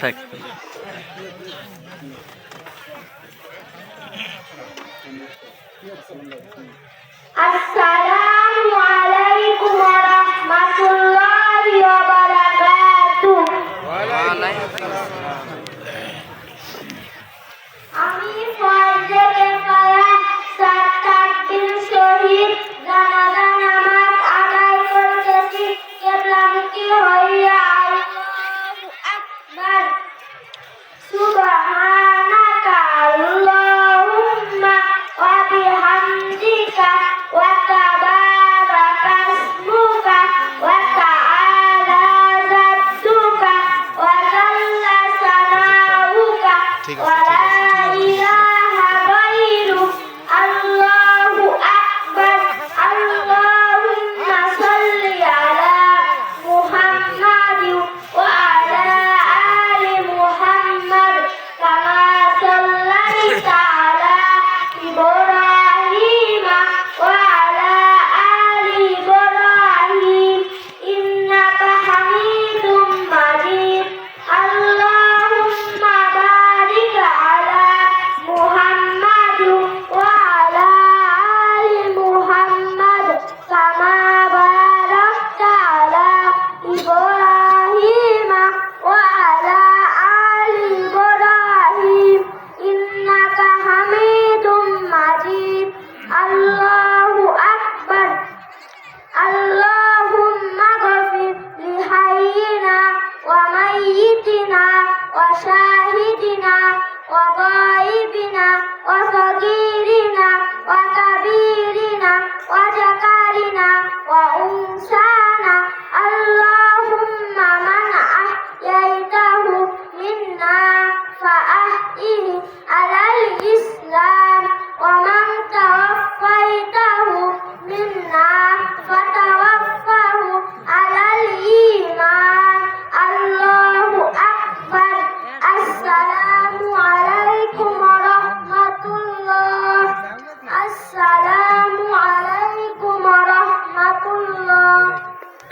থাক আসসালামু আলাইকুম ওয়া আমি ঠিক আছে ঠিক আছে। شهيدنا وشاهدنا وغائبنا وصغيرنا وكبيرنا وذكرنا وأنثانا